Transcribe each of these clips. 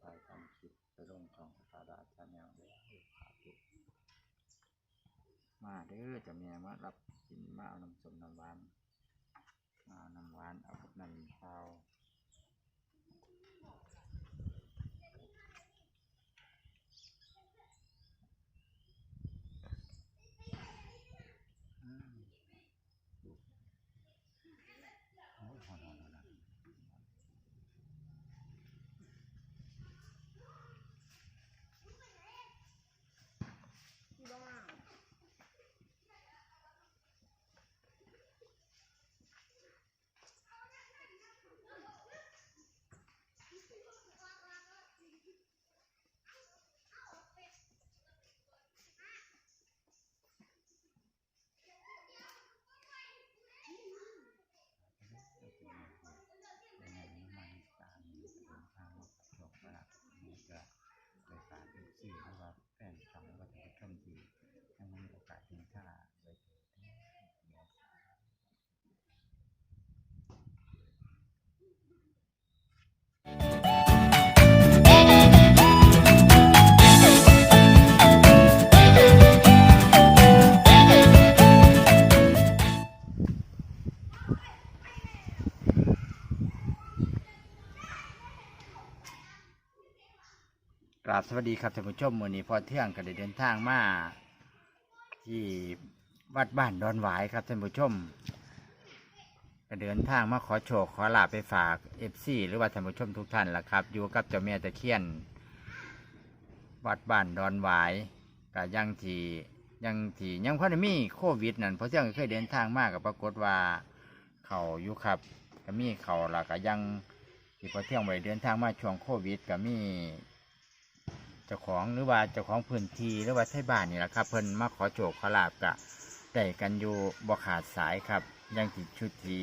ไปทำคลิปไปลงของสตาร์ดาชาแนลเลยสาดุมาเด้อจะเมียมารับกินมาเอาน้ำสมน้ำหวานมาเอาน้ำหวานเอาน้ำเปล่าว ราบสวัสดีครับท่านผู้ชมวันนี้พอเที่ยงก็ได้เดินทางมา ที่วัดบ้านดอนหวายครับท่านผู้ชมก็เดินทางมาขอโชคขอลาบไปฝากเอฟซีหรือว่าท่านผู้ชมทุกท่านละครับ อยู่กับเจ้าแม่ตะเคียน วัดบ้านดอนหวายก็ยังทียังที่ยังพอดมีโควิดนั่นเพราะเที่ยงก็เคยเดินทางมากกับปรากฏว่าเขาอยู่ครับก็มีเขาและก็ยังที่พอเที่ยงไปเดินทางมาช่วงโควิดก็มี จ้าของหรือว่าเจ้าของพื้นที่หรือว่าไทบ้านนี่แหละครับ เพิ่นมาขอโจกขอลาบกะได้กันอยู่บ่ขาดสายครับยังติดชุดที่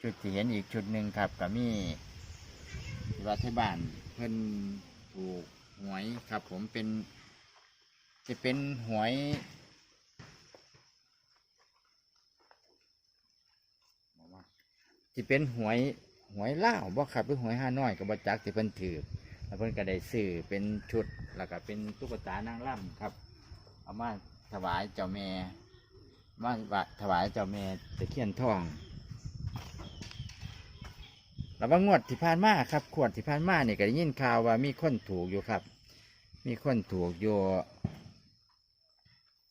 ชุดที่เห็นอีกชุดหนึ่งครับก็มีที่ว่าไทบ้านเพิ่นถูกหวยครับ ผมเป็น จะเป็นหวยจะเป็นหวยหวยเล่าวบ่ครับหรือหวยห้าน้อยกับบ่จักที่เพิ่นถือ แล้วเพิ่นก็ได้ซื้อเป็นชุดแล้วก็เป็นตุ๊กตานางร่ำครับ เอามาถวายเจ้าแม่มาถวายเจ้าแม่ตะเคียนทองแล้วว่างวดที่ผ่านมาครับขวดที่ผ่านมาเนี่ยก็ได้ยินข่าวว่ามีคนถูกอยู่ครับ มีคนถูกอยู่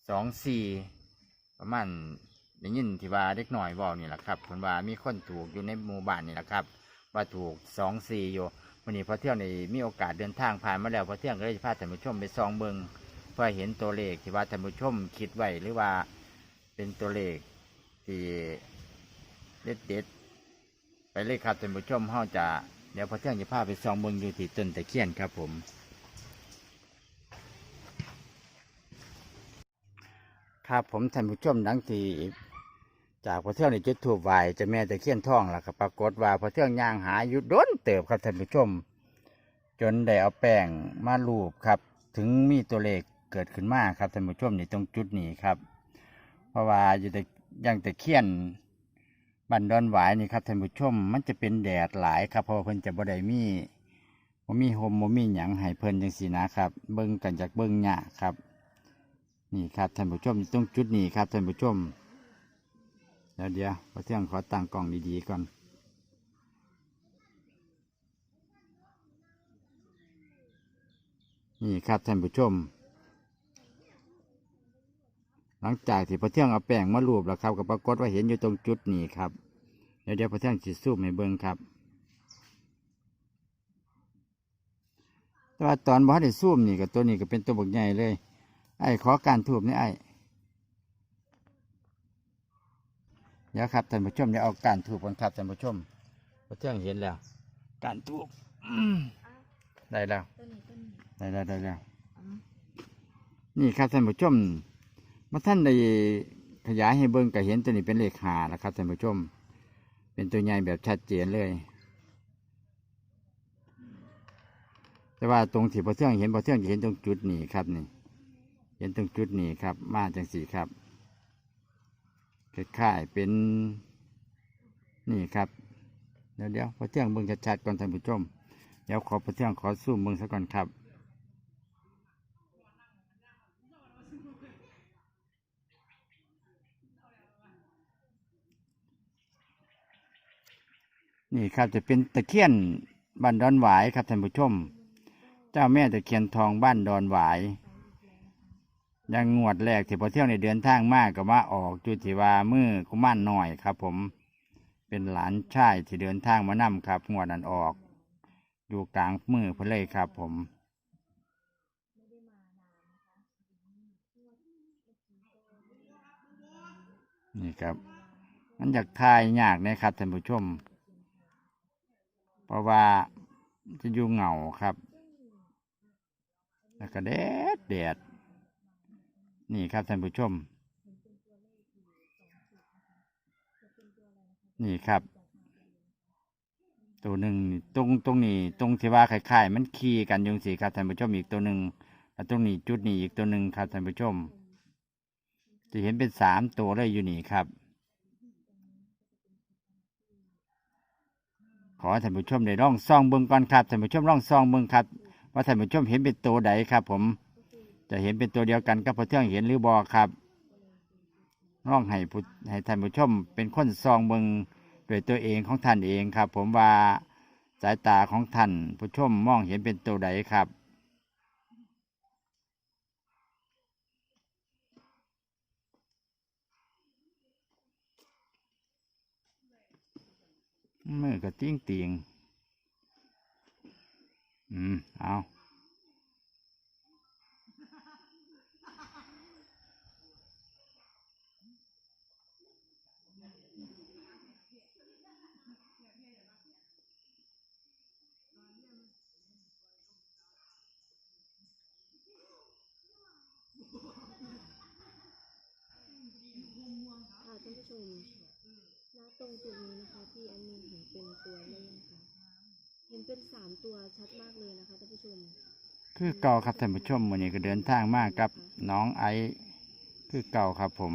สองสี่ประมาณได้ยินที่ว่าเด็กหน่อยบอกนี่แหละครับเพิ่นว่ามีคนถูกอยู่ในหมู่บ้านนี่แหละครับ ว่าถูกสองสี่อยู่ วันนี้พอเที่ยวในมีโอกาสเดินทางผ่านมาแล้วพอเที่ยงก็เลยพาท่านผู้ชมไปซองเบิงเพื่อเห็นตัวเลขที่ว่าท่านผู้ชมคิดไว้หรือว่าเป็นตัวเลขที่เด็ดเด็ดๆไปเลยครับท่านผู้ชมเฮาจะเดี๋ยวพอเที่ยงจะพาไปซองเบิงอยู่ที่ต้นตะเคียนครับผมครับผมท่านผู้ชมดังที่ จากพอเที่ยงในจุดถูกไหวจะแม่ตะเคียนท่องล่ะครับปรากฏว่าพอเที่ยงย่างหาอยู่ด้นเติบครับท่านผู้ชม จนได้เอาแป้งมาลูบครับ ถึงมีตัวเลขเกิดขึ้นมาครับท่านผู้ชมนี่ตรงจุดนี้ครับ เพราะว่าอยู่แต่ยังแตะเคียนบันดอนหวายนี่ครับท่านผู้ชม มันจะเป็นแดดหลายครับเพราะเพิ่นจะบ่ได้มีบ่มีโฮมบ่มีหยังให้เพิ่นจังซี่นะครับ เบิ่งกันจากเบิ่งหญ้าครับ นี่ครับท่านผู้ชมตรงจุดนี้ครับท่านผู้ชม เดี๋ยวเดี๋ยวพอเที่ยงขอตั้งกล้องดีๆก่อน นี่ครับท่านผู้ชม หลังจากที่พระเที่ยงเอาแป้งมาลูบแล้วครับก็ปรากฏว่าเห็นอยู่ตรงจุดนี้ครับ เดี๋ยวเดี๋ยวพระเที่ยงจิซูมให้เบิ่งครับแต่ว่าตอนบ่ทันได้ซูมนี่กับตัวนี้ก็เป็นตัวบกใหญ่เลย ไอ้ขอการทูบนี่ไอ้ เดี๋ยวครับท่านผู้ชมเดี๋ยวเอาการทูกันครับท่านผู้ชมพระเที่ยงเห็นแล้ว การทูบอืมได้แล้วได้แล้วได้แล้วนี่ครับท่านผู้ชมมาท่านได้ขยายให้เบิ่งก็เห็นตัวนี้เป็นเลขหาแล้วครับท่านผู้ชม เป็นตัวใหญ่แบบชัดเจนเลย แต่ว่าตรงที่พอเที่ยงเห็นพอเที่ยงจะเห็นตรงจุดนี้ครับนี่ เห็นตรงจุดนี้ครับ มาจังสีครับ คล้ายๆเป็นนี่ครับ เดี๋ยวเดี๋ยวพอเที่ยงเบิ่งชัดๆก่อนท่านผู้ชม เดี๋ยวขอประเทืองขอซูมเบิ่งซะก่อนครับนี่ครับจะเป็นตะเคียนบ้านดอนหวายครับท่านผู้ชม เจ้าแม่ตะเคียนทองบ้านดอนหวาย ยังงวดแรกที่พอเที่ยวในเดินทางมากกับว่าออกจุดที่ว่ามือกุมารหน่อยครับ ผมเป็นหลานชายที่เดินทางมานำครับ งวดนั้นออก อยู่กลางมือเพนเลยครับ ผมนี่ครับ มันอยากทายยากนะครับท่านผู้ชม เพราะว่าจะอยู่เหงาครับ แล้วก็แดดแดด นี่ครับท่านผู้ชม นี่ครับ ตัวหนึ่งตรงตรงนี้ ตรงที่ว่าคล้ายๆมันขี่กันยุงสีครับท่านผู้ชมอีกตัวหนึ่งแล้วตรงนี้จุดนี้อีกตัวหนึ่งครับท่านผู้ชมจะเห็นเป็นสามตัวเลยอยู่นี่ครับ ขอท่านผู้ชมได้ร่องซองเบิ้งก่อนครับท่านผู้ชมร่องซองเบิ้งครับ ว่าท่านผู้ชมเห็นเป็นตัวใดครับ ผม จะเห็นเป็นตัวเดียวกันกับพระเทืองเห็นหรือบอครับร่องให้ผู้ให้ท่านผู้ชม เป็นคนซองเบิ้งด้วยตัวเองของท่านเองครับ ผมว่าสายตาของท่านผู้ชมมองเห็นเป็นตัวใดครับมือก็ติ้งติงอืม เอา ค่ะท่านผู้ชมณต รงจุดนี้นะคะ ที่แอดมินเห็นเป็นตัวเลขนะคะเห็นเป็นสามตัวชัดมากเลยนะคะท่านผู้ชมคือเก่าครับท่านผู้ชมวันนี้ก็เดินทางมากับน้องไอซ์คือเก่าครับผม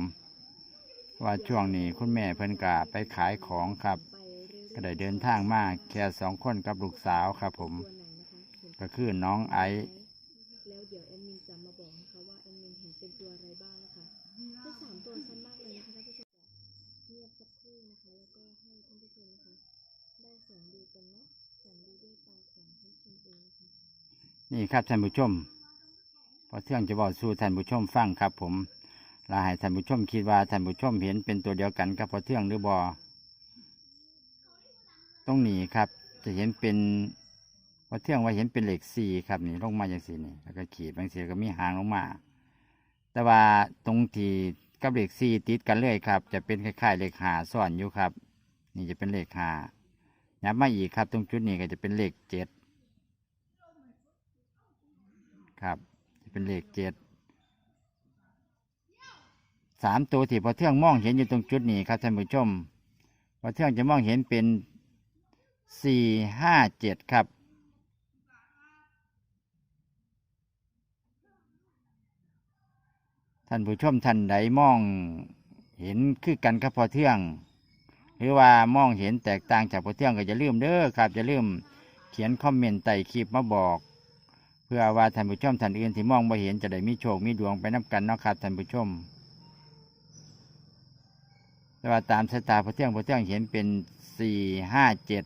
ว่าช่วงนี้คุณแม่เพิ่นกะไปขายของครับไปเรื่อยๆก็ได้เดินทางมากแค่สองคนกับลูกสาวครับผมตัวไหนนะคะเห็นก็คือน้องไอซ์ ครับท่านผู้ชมพอเที่ยงจะบอกสู่ท่านผู้ชมฟังครับ ผมลาให้ท่านผู้ชมคิดว่าท่านผู้ชมเห็นเป็นตัวเดียวกันกับพอเที่ยงหรือบอตรงนี้ครับ จะเห็นเป็นพอเที่ยงว่าเห็นเป็นเหล็กสี่ครับนี่ลงมาอย่างสี่นี่แล้วก็ขีดบางสีก็มีหางลงมา แต่ว่าตรงที่กับเหล็กสี่ติดกันเลยครับ จะเป็นคล้ายๆเหล็กหาซ่อนอยู่ครับ นี่จะเป็นเหล็กหายับมาอีกครับ ตรงจุดนี้ก็จะเป็นเหล็กเจ็ด ครับจะเป็นเลขเจ็ดสามตัวที่พอเที่ยงมองเห็นอยู่ตรงจุดนี้ครับท่านผู้ชมพอเที่ยงจะมองเห็นเป็นสี่ห้าเจ็ดครับ ท่านผู้ชมท่านใดมองเห็นคือกันกับพอเที่ยงหรือว่ามองเห็นแตกต่างจากพอเที่ยงก็จะลืมเด้อครับจะลืมเขียนคอมเมนต์ใต้คลิปมาบอก เพื่อว่าท่านผู้ชมท่านอื่นที่มองไม่เห็นจะได้มีโชคมีดวงไปนับกันเนาะครับท่านผู้ชม แต่ว่าตามสายตาพระเที่ยงพระเที่ยงเห็นเป็นสี่ห้าเจ็ด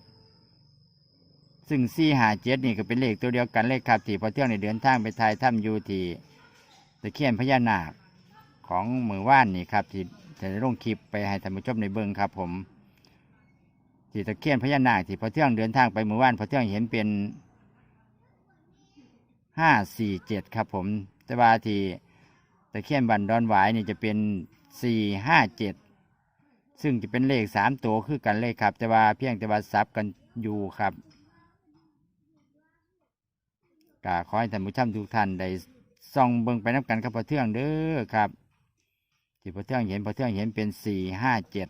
ซึ่งสี่ห้าเจ็ดนี่ก็เป็นเลขตัวเดียวกันเลขครับที่พระเที่ยงในเดินทางไปทายถ้ำยูทีตะเคียนพญานาคของมือว่านนี่ครับที่จะได้ลงคลิปไปให้ท่านผู้ชมในเบิ้งครับ ผมที่ตะเคียนพญานาคที่พระเที่ยงเดินทางไปมือว่านพระเที่ยงเห็นเป็น ห้าสี่เจ็ดครับผมแต่ว่าที่ตะเคียนบันดอนหวายนี่จะเป็นสี่ห้าเจ็ดซึ่งจะเป็นเลขสามตัวคือกันเลขครับ แต่ว่าเพียงแต่ว่าซับกันอยู่ครับกาขอให้ท่านผู้ชมทุกท่านได้ส่องเบิ่งไปนับกันกับพระเทืองเด้อครับที่พระเทืองเห็นพระเทืองเห็นเป็นสี่ห้าเจ็ด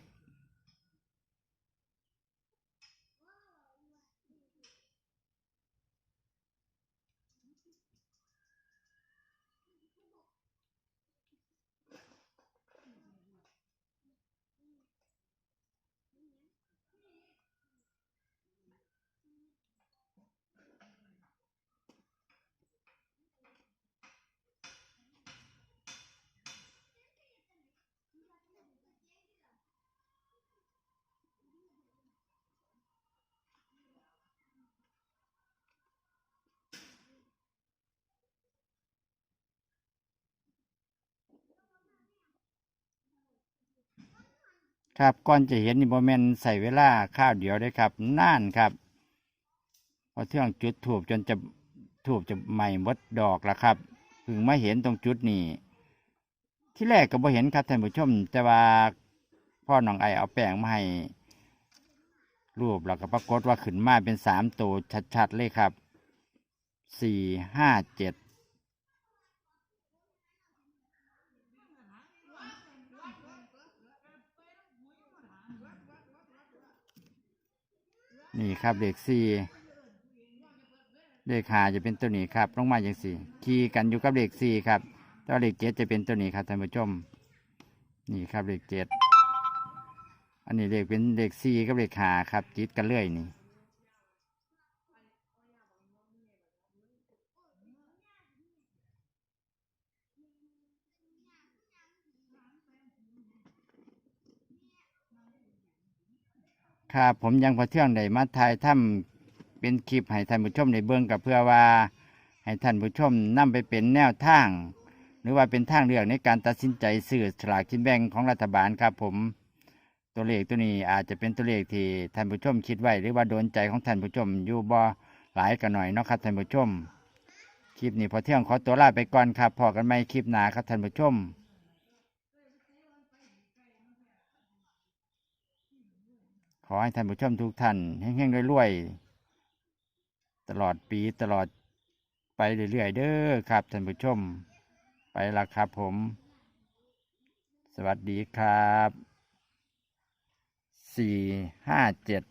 ครับก่อนจะเห็นนี่โมเมนใส่เวลาข้าวเดียวได้ครับน่านครับพอเที่ยงจุดถูบจนจะถูบจะใหม่หมดดอกแล้วครับเพิ่งมาเห็นตรงจุดนี้ที่แรกก็บ่เห็นครับท่านผู้ชม แต่ว่าพ่อหนองไอเอาแป้งมาให้รูปแล้วก็ปรากฏว่าขึ้นมาเป็นสามตัวชัดๆเลยครับสี่ห้าเจ็ด นี่ครับเลขสี่เลขหาจะเป็นตัวนี้ครับลงมาอย่างสี่คีกันอยู่กับเลขสี่ครับตัวเลขเจ็ดจะเป็นตัวนี้ครับท่านผู้ชม นี่ครับเลขเจ็ดอันนี้เลขเป็นเลขสี่กับเลขหาครับจิตกันเรื่อยนี่ ครับ ผมยังพอเที่ยงได้มาถ่ายทำเป็นคลิปให้ท่านผู้ชมได้เบิ่งกับเพื่อว่าให้ท่านผู้ชมนำไปเป็นแนวทาง หรือว่าเป็นทางเลือกในการตัดสินใจซื้อสลากกินแบ่งของรัฐบาลครับผม ตัวเลขตัวนี้อาจจะเป็นตัวเลขที่ท่านผู้ชมคิดไว้ หรือว่าโดนใจของท่านผู้ชมอยู่บ่หลายกันหน่อยเนาะครับท่านผู้ชมคลิปนี้พอเที่ยงขอตัวลาไปก่อนครับพอกันใหมคลิปหนาครับท่านผู้ชม อให้ท่านผู้ชมทุกท่านแห้งๆรวยๆตลอดปีตลอดไปเรื่อยๆเด้อครับท่านผู้ชม ไปละครับผม สวัสดีครับสี่ห้าเจ็ด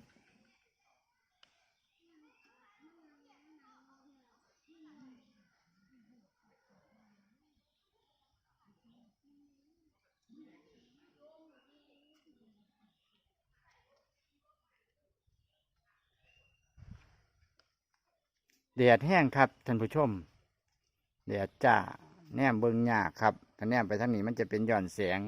แดดแห้งครับท่านผู้ชมแดดจ้าแนมเบิงยากครับถ้าแนมไปทางนี้มันจะเป็นหย่อนแสง